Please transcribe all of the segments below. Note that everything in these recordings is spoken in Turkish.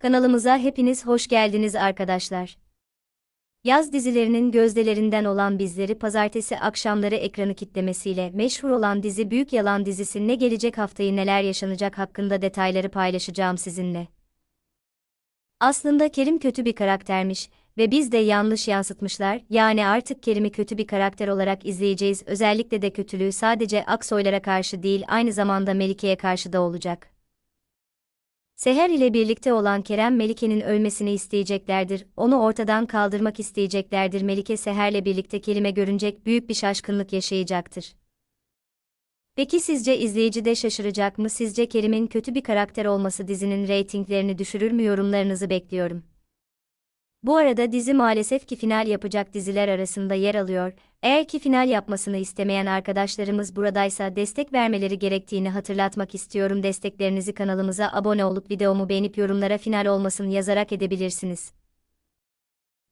Kanalımıza hepiniz hoş geldiniz arkadaşlar. Yaz dizilerinin gözdelerinden olan bizleri pazartesi akşamları ekranı kitlemesiyle meşhur olan dizi Büyük Yalan dizisi ne gelecek haftayı neler yaşanacak hakkında detayları paylaşacağım sizinle. Aslında Kerim kötü bir karaktermiş ve biz de yanlış yansıtmışlar. Yani artık Kerim'i kötü bir karakter olarak izleyeceğiz. Özellikle de kötülüğü sadece Aksoylara karşı değil, aynı zamanda Melike'ye karşı da olacak. Seher ile birlikte olan Kerem Melike'nin ölmesini isteyeceklerdir, onu ortadan kaldırmak isteyeceklerdir. Melike Seher'le birlikte kelime görünecek büyük bir şaşkınlık yaşayacaktır. Peki sizce izleyici de şaşıracak mı? Sizce Kerim'in kötü bir karakter olması dizinin reytinglerini düşürür mü? Yorumlarınızı bekliyorum. Bu arada dizi maalesef ki final yapacak diziler arasında yer alıyor. Eğer ki final yapmasını istemeyen arkadaşlarımız buradaysa destek vermeleri gerektiğini hatırlatmak istiyorum. Desteklerinizi kanalımıza abone olup videomu beğenip yorumlara final olmasın yazarak edebilirsiniz.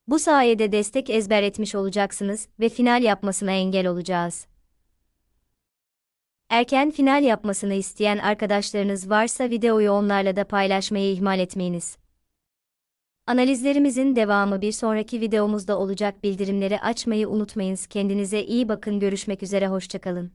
Bu sayede destek ezber etmiş olacaksınız ve final yapmasına engel olacağız. Erken final yapmasını isteyen arkadaşlarınız varsa videoyu onlarla da paylaşmayı ihmal etmeyiniz. Analizlerimizin devamı bir sonraki videomuzda olacak bildirimleri açmayı unutmayınız. Kendinize iyi bakın görüşmek üzere hoşçakalın.